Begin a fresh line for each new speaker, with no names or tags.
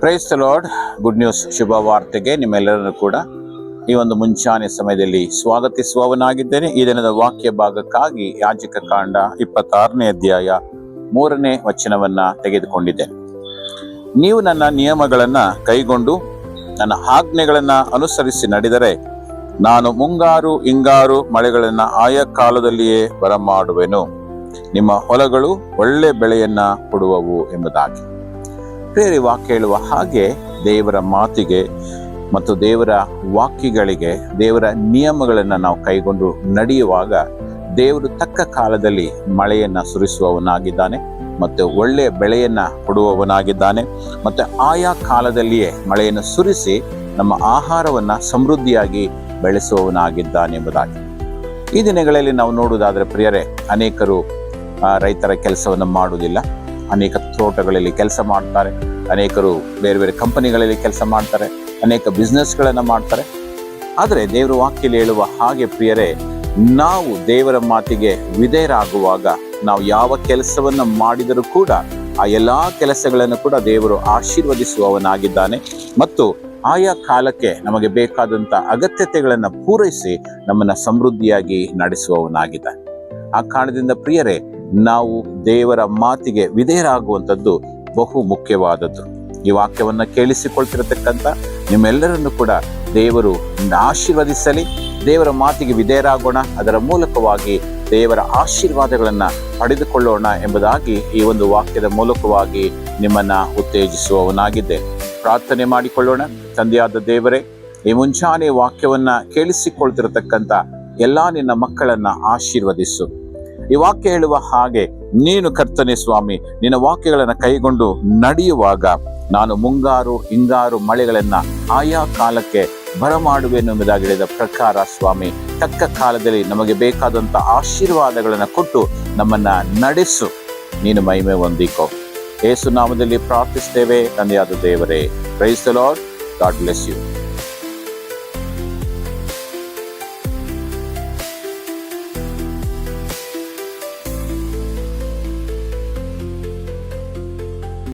Price Lord good news ಶುಭ ವಾರ್ತೆಗೆ ನಿಮ್ಮೆಲ್ಲರನ್ನು ಕೂಡ ಈ ಒಂದು ಮುಂಚಾನೆ ಸಮಯದಲ್ಲಿ ಸ್ವಾಗತಿಸುವವನಾಗಿದ್ದೇನೆ. ಈ ದಿನದ ವಾಕ್ಯ ಭಾಗಕ್ಕಾಗಿ ಯಾಜಕ ಕಾಂಡ ಇಪ್ಪತ್ತಾರನೇ ಅಧ್ಯಾಯ ಮೂರನೇ ವಚನವನ್ನ ತೆಗೆದುಕೊಂಡಿದ್ದೇನೆ. ನೀವು ನನ್ನ ನಿಯಮಗಳನ್ನು ಕೈಗೊಂಡು ನನ್ನ ಆಜ್ಞೆಗಳನ್ನು ಅನುಸರಿಸಿ ನಡೆದರೆ ನಾನು ಮುಂಗಾರು ಹಿಂಗಾರು ಮಳೆಗಳನ್ನ ಆಯಾ ಕಾಲದಲ್ಲಿಯೇ ಬರಮಾಡುವೆನು. ನಿಮ್ಮ ಹೊಲಗಳು ಒಳ್ಳೆ ಬೆಳೆಯನ್ನ ಕೊಡುವವು ಎಂಬುದಾಗಿ. ಪ್ರೇರಿ ವಾಕ್ಯ ಹೇಳುವ ಹಾಗೆ ದೇವರ ಮಾತಿಗೆ ಮತ್ತು ದೇವರ ವಾಕ್ಯಗಳಿಗೆ, ದೇವರ ನಿಯಮಗಳನ್ನು ನಾವು ಕೈಗೊಂಡು ನಡೆಯುವಾಗ ದೇವರು ತಕ್ಕ ಕಾಲದಲ್ಲಿ ಮಳೆಯನ್ನು ಸುರಿಸುವವನಾಗಿದ್ದಾನೆ ಮತ್ತು ಒಳ್ಳೆಯ ಬೆಳೆಯನ್ನು ಕೊಡುವವನಾಗಿದ್ದಾನೆ ಮತ್ತು ಆಯಾ ಕಾಲದಲ್ಲಿಯೇ ಮಳೆಯನ್ನು ಸುರಿಸಿ ನಮ್ಮ ಆಹಾರವನ್ನು ಸಮೃದ್ಧಿಯಾಗಿ ಬೆಳೆಸುವವನಾಗಿದ್ದಾನೆ ಎಂಬುದಾಗಿ. ಈ ದಿನಗಳಲ್ಲಿ ನಾವು ನೋಡುವುದಾದರೆ ಪ್ರಿಯರೇ, ಅನೇಕರು ರೈತರ ಕೆಲಸವನ್ನು ಮಾಡುವುದಿಲ್ಲ. ಅನೇಕ ತೋಟಗಳಲ್ಲಿ ಕೆಲಸ ಮಾಡ್ತಾರೆ, ಅನೇಕರು ಬೇರೆ ಬೇರೆ ಕಂಪನಿಗಳಲ್ಲಿ ಕೆಲಸ ಮಾಡ್ತಾರೆ, ಅನೇಕ ಬಿಸ್ನೆಸ್ಗಳನ್ನು ಮಾಡ್ತಾರೆ. ಆದರೆ ದೇವರ ವಾಕ್ಯಲ್ಲಿ ಹೇಳುವ ಹಾಗೆ ಪ್ರಿಯರೇ, ನಾವು ದೇವರ ಮಾತಿಗೆ ವಿಧೇಯರಾಗುವಾಗ ನಾವು ಯಾವ ಕೆಲಸವನ್ನು ಮಾಡಿದರೂ ಕೂಡ ಆ ಎಲ್ಲ ಕೆಲಸಗಳನ್ನು ಕೂಡ ದೇವರು ಆಶೀರ್ವದಿಸುವವನಾಗಿದ್ದಾನೆ. ಮತ್ತು ಆಯಾ ಕಾಲಕ್ಕೆ ನಮಗೆ ಬೇಕಾದಂಥ ಅಗತ್ಯತೆಗಳನ್ನು ಪೂರೈಸಿ ನಮ್ಮನ್ನು ಸಮೃದ್ಧಿಯಾಗಿ ನಡೆಸುವವನಾಗಿದ್ದಾನೆ. ಆ ಕಾರಣದಿಂದ ಪ್ರಿಯರೇ ನಾವು ದೇವರ ಮಾತಿಗೆ ವಿಧೇಯರಾಗುವಂಥದ್ದು ಬಹು ಮುಖ್ಯವಾದದ್ದು. ಈ ವಾಕ್ಯವನ್ನು ಕೇಳಿಸಿಕೊಳ್ತಿರತಕ್ಕಂಥ ನಿಮ್ಮೆಲ್ಲರನ್ನು ಕೂಡ ದೇವರು ಆಶೀರ್ವದಿಸಲಿ, ದೇವರ ಮಾತಿಗೆ ವಿಧೇಯರಾಗೋಣ, ಅದರ ಮೂಲಕವಾಗಿ ದೇವರ ಆಶೀರ್ವಾದಗಳನ್ನು ಪಡೆದುಕೊಳ್ಳೋಣ ಎಂಬುದಾಗಿ ಈ ಒಂದು ವಾಕ್ಯದ ಮೂಲಕವಾಗಿ ನಿಮ್ಮನ್ನು ಉತ್ತೇಜಿಸುವವನಾಗಿದ್ದೆ. ಪ್ರಾರ್ಥನೆ ಮಾಡಿಕೊಳ್ಳೋಣ. ತಂದೆಯಾದ ದೇವರೇ, ಈ ಮುಂಚಾನೆ ವಾಕ್ಯವನ್ನು ಕೇಳಿಸಿಕೊಳ್ತಿರತಕ್ಕಂಥ ಎಲ್ಲ ನಿನ್ನ ಮಕ್ಕಳನ್ನು ಆಶೀರ್ವದಿಸು. ಈ ವಾಕ್ಯ ಹೇಳುವ ಹಾಗೆ, ನೀನು ಕರ್ತನೆ ಸ್ವಾಮಿ, ನಿನ್ನ ವಾಕ್ಯಗಳನ್ನು ಕೈಗೊಂಡು ನಡೆಯುವಾಗ ನಾನು ಮುಂಗಾರು, ಹಿಂಗಾರು ಮಳೆಗಳನ್ನ ಆಯಾ ಕಾಲಕ್ಕೆ ಬರಮಾಡುವೆನು ಎಂಬುದಾಗಿ ಹೇಳಿದ ಪ್ರಕಾರ ಸ್ವಾಮಿ, ತಕ್ಕ ಕಾಲದಲ್ಲಿ ನಮಗೆ ಬೇಕಾದಂತ ಆಶೀರ್ವಾದಗಳನ್ನು ಕೊಟ್ಟು ನಮ್ಮನ್ನ ನಡೆಸು. ನೀನು ಮಹಿಮೆ ಹೊಂದಿಕೋ. ಏಸು ನಾಮದಲ್ಲಿ ಪ್ರಾರ್ಥಿಸ್ತೇವೆ, ತಂದೆಯಾದ ದೇವರೇ praise Lord God bless you